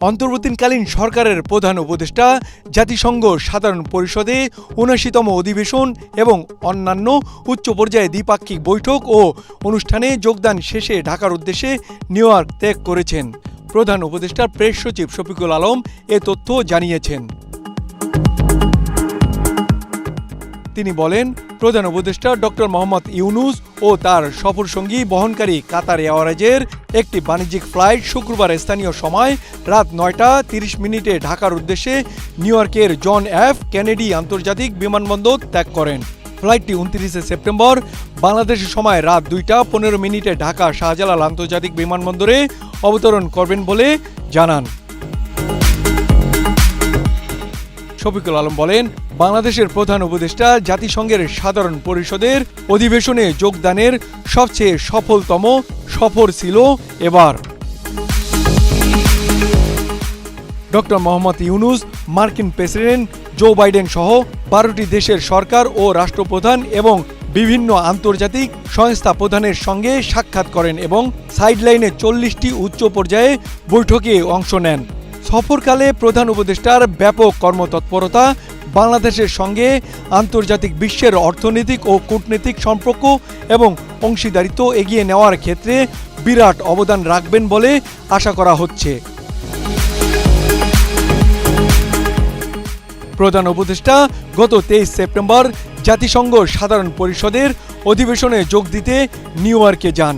অন্তর্বর্তীকালীন সরকারের প্রধান উপদেষ্টা, জাতিসংঘ সাধারণ পরিষদে উনআশিতম অধিবেশন এবং অন্যান্য উচ্চ পর্যায়ে দ্বিপাক্ষিক বৈঠক ও অনুষ্ঠানে যোগদান শেষে ঢাকার উদ্দেশ্যে নিউ ইয়র্ক ত্যাগ করেছেন। প্রধান উপদেষ্টা প্রেস সচিব শফিকুল আলম এ তথ্য জানিয়েছেন। তিনি বলেন, প্রধান উপদেষ্টা ডক্টর মোহাম্মদ ইউনুস ও তার সফর সঙ্গী বহনকারী কাতার এয়ারওয়েজের একটি বাণিজ্যিক ফ্লাইট শুক্রবার স্থানীয় সময় রাত নয়টা তিরিশ মিনিটে ঢাকার উদ্দেশ্যে নিউ ইয়র্কের জন এফ কেনেডি আন্তর্জাতিক বিমানবন্দর ত্যাগ করেন। ফ্লাইটটি উনত্রিশে সেপ্টেম্বর বাংলাদেশের সময় রাত দুইটা পনেরো মিনিটে ঢাকা শাহজালাল আন্তর্জাতিক বিমানবন্দরে অবতরণ করবেন বলে জানান। শফিকুল আলম বলেন, বাংলাদেশের প্রধান উপদেষ্টা জাতিসংঘের সাধারণ পরিষদের অধিবেশনে যোগদানের সবচেয়ে সফলতম সফর ছিল এবার। ডক্টর মোহাম্মদ ইউনুস, মার্কিন প্রেসিডেন্ট জো বাইডেন সহ বারোটি দেশের সরকার ও রাষ্ট্রপ্রধান এবং বিভিন্ন আন্তর্জাতিক সংস্থা প্রধানের সঙ্গে সাক্ষাৎ করেন এবং সাইডলাইনে চল্লিশটি উচ্চ পর্যায়ে বৈঠকে অংশ নেন। সফরকালে প্রধান উপদেষ্টার ব্যাপক কর্মতৎপরতা, বাংলাদেশের সঙ্গে আন্তর্জাতিক বিশ্বের অর্থনৈতিক ও কূটনৈতিক সম্পর্ক এবং অংশীদারিত্ব এগিয়ে নেওয়ার ক্ষেত্রে বিরাট অবদান রাখবেন বলে আশা করা হচ্ছে। প্রধান উপদেষ্টা গত তেইশ সেপ্টেম্বর জাতিসংঘ সাধারণ পরিষদের অধিবেশনে যোগ দিতে নিউ ইয়র্কে যান।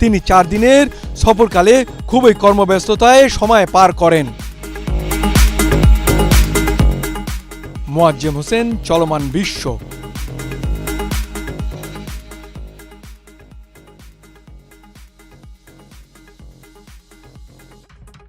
তিনি চার দিনের সফরকালে খুবই কর্মব্যস্ততায় সময় পার করেন। মোয়াজ্জেম হোসেন চলমান বিশ্ব।